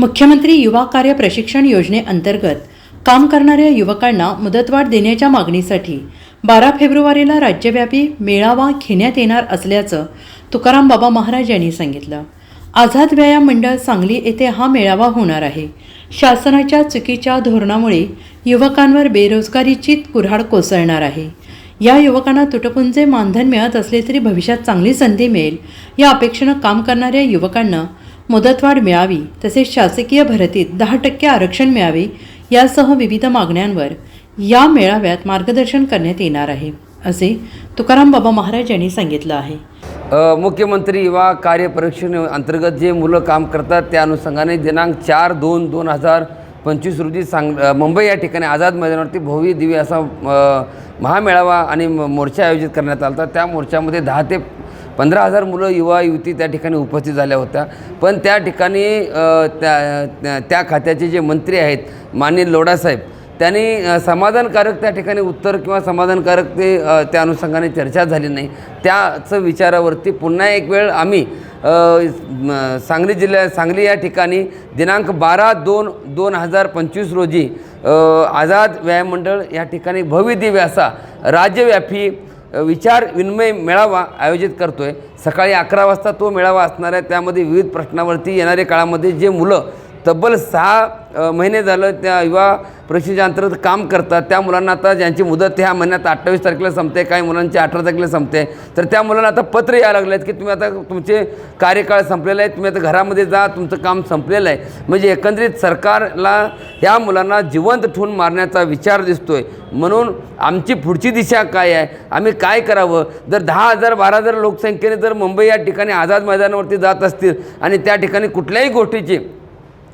मुख्यमंत्री युवा कार्य प्रशिक्षण योजनेअंतर्गत काम करणाऱ्या युवकांना मुदतवाढ देण्याच्या मागणीसाठी बारा फेब्रुवारीला राज्यव्यापी मेळावा घेण्यात येणार असल्याचं तुकाराम बाबा महाराज यांनी सांगितलं. आझाद व्यायाम मंडळ सांगली येथे हा मेळावा होणार आहे. शासनाच्या चुकीच्या धोरणामुळे युवकांवर बेरोजगारीची कुऱ्हाड कोसळणार आहे. या युवकांना तुटपुंजे मानधन मिळत असले तरी भविष्यात चांगली संधी मिळेल. या अपेक्षेनं काम करणाऱ्या युवकांना मुदतवाढ मिळावी तसेच शासकीय भरतीत दहा टक्के आरक्षण मिळावे यासह विविध मागण्यांवर या मेळाव्यात मार्गदर्शन करण्यात येणार आहे असे तुकाराम बाबा महाराज यांनी सांगितलं आहे. मुख्यमंत्री युवा कार्यपरीक्षण अंतर्गत जे मुलं काम करतात त्या अनुषंगाने दिनांक चार दोन दोन हजार पंचवीस रोजी सांग मुंबई या ठिकाणी आझाद मैदानावरती भव्य दिव्य असा महामेळावा आणि मोर्चा आयोजित करण्यात आला होता. त्या मोर्चामध्ये दहा ते पंधरा हजार मुलं युवा युवती त्या ठिकाणी उपस्थित झाल्या होत्या. पण त्या ठिकाणी त्या त्या- खात्याचे जे मंत्री आहेत माननीय लोडासाहेब त्यांनी समाधानकारक त्या ठिकाणी उत्तर किंवा समाधानकारक ते त्या अनुषंगाने चर्चा झाली नाही. त्याचं विचारावरती पुन्हा एक वेळ आम्ही सांगली जिल्ह्या सांगली या ठिकाणी दिनांक बारा दोन दोन हजार पंचवीस रोजी आझाद व्यायाम मंडळ या ठिकाणी भव्य दिव्य असा राज्यव्यापी विचार विनिमय मेळावा आयोजित करतो आहे सकाळी अकरा वाजता तो मेळावा असणार आहे. त्यामध्ये विविध प्रश्नावरती येणाऱ्या काळामध्ये जे मुलं तब्बल सहा महिने झालं त्या युवा प्रशिक्षणाच्या अंतर्गत काम करतात. त्या मुलांना आता ज्यांची मुदत ह्या महिन्यात अठ्ठावीस तारखेला संपते काही मुलांची अठरा तारखेला संपते. तर त्या मुलांना आता पत्र यायला लागले आहेत की तुम्ही आता तुमचे कार्यकाळ संपलेला आहे तुम्ही आता घरामध्ये जा तुमचं काम संपलेलं आहे. म्हणजे एकंदरीत सरकारला ह्या मुलांना जिवंत ठेवून मारण्याचा विचार दिसतो आहे म्हणून आमची पुढची दिशा काय आहे? आम्ही काय करावं? जर दहा हजार बारा हजार लोकसंख्येने जर मुंबई या ठिकाणी आझाद मैदानावरती जात असतील आणि त्या ठिकाणी कुठल्याही गोष्टीची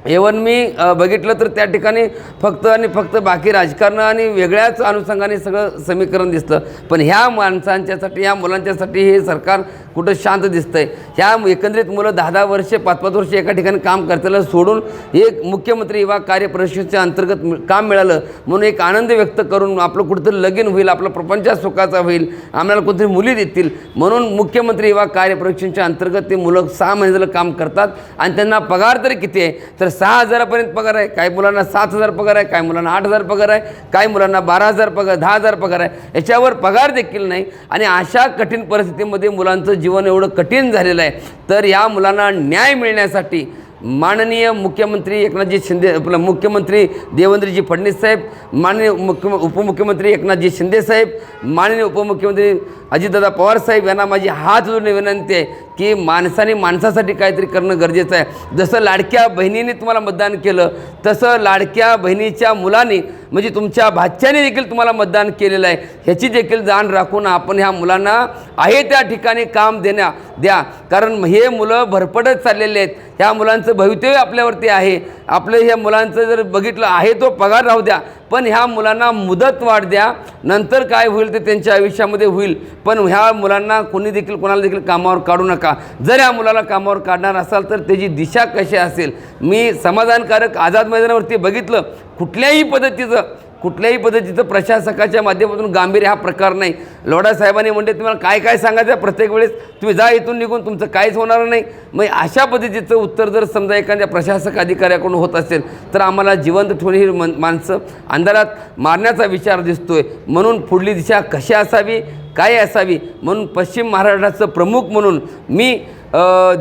एवन मी बघितलं तर त्या ठिकाणी फक्त आणि फक्त बाकी राजकारण आणि वेगळ्याच अनुषंगाने सगळं समीकरण दिसतं. पण ह्या माणसांच्यासाठी ह्या मुलांच्यासाठी हे सरकार कुठं शांत दिसतं आहे ह्या एकंदरीत मुलं दहा दहा वर्षे पाच पाच वर्षे एका ठिकाणी काम करताना सोडून एक मुख्यमंत्री युवा कार्यपरिषदेच्या अंतर्गत काम मिळालं. म्हणून एक आनंद व्यक्त करून आपलं कुठंतरी लगीन होईल आपला प्रपंच सुखाचा होईल आम्हाला कोणतरी मुली देतील. म्हणून मुख्यमंत्री युवा कार्य अंतर्गत ते मुलं सहा महिन्याला काम करतात आणि त्यांना पगार तरी किती आहे? तर सहा हजारापर्यंत पगार आहे काही मुलांना सात हजार पगार आहे काही मुलांना आठ हजार पगार आहे काही मुलांना बारा हजार पगार दहा हजार पगार आहे. याच्यावर पगार देखील नाही आणि अशा कठीण परिस्थितीमध्ये मुलांचं जीवन एवढं कठीण झालेलं आहे. तर या मुलांना न्याय मिळण्यासाठी माननीय मुख्यमंत्री एकनाथजी शिंदे आपलं मुख्यमंत्री देवेंद्रजी फडणवीस साहेब माननीय मुख्य उपमुख्यमंत्री एकनाथजी शिंदे साहेब माननीय उपमुख्यमंत्री अजितदादा पवार साहेब यांना माझी हात जोडणे विनंती आहे की माणसाने माणसासाठी काहीतरी करणं गरजेचं आहे. जसं लाडक्या बहिणीने तुम्हाला मतदान केलं तसं लाडक्या बहिणीच्या मुलाने म्हणजे तुमच्या भाच्याने देखील तुम्हाला मतदान केलेलं आहे. ह्याची देखील जाण राखून आपण ह्या मुलांना आहे त्या ठिकाणी काम देण्या द्या. कारण हे मुलं भरपटत चाललेले आहेत. ह्या मुलांचं भवितव्य आपल्यावरती आहे. आपलं ह्या मुलांचं जर बघितलं आहे तो पगार राहू द्या पण ह्या मुलांना मुदत वाढ द्या नंतर काय होईल ते त्यांच्या आयुष्यामध्ये होईल. पण ह्या मुलांना कोणी देखील कोणाला देखील कामावर काढू नका. जर ह्या मुलाला कामावर काढणार असाल तर त्याची दिशा कशी असेल? मी समाधानकारक आझाद मैदानावरती बघितलं कुठल्याही पद्धतीचं कुठल्याही पद्धतीचं प्रशासकाच्या माध्यमातून गांभीर्य हा प्रकार नाही. लोढा साहेबांनी म्हणते तुम्हाला काय काय सांगायचं आहे? प्रत्येक वेळेस तुम्ही जा इथून निघून तुमचं काहीच होणार नाही. मग अशा पद्धतीचं उत्तर जर समजा एखाद्या प्रशासक अधिकाऱ्याकडून होत असेल तर आम्हाला जिवंत ठेवून ही मन माणसं अंधारात मारण्याचा विचार दिसतोय. म्हणून पुढली दिशा कशी असावी काय असावी? म्हणून पश्चिम महाराष्ट्राचं प्रमुख म्हणून मी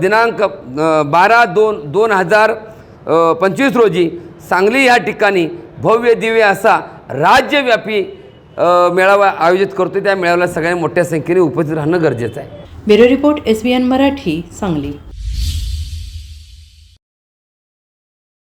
दिनांक बारा दोन दोन हजार पंचवीस रोजी सांगली या ठिकाणी भव्य दिव्य असा राज्यव्यापी मेळावा आयोजित करतो त्या मेळाव्याला सगळ्यांनी मोठ्या संख्येने उपस्थित राहणं गरजेचं आहे. Bureau report S B N Marathi Sangli.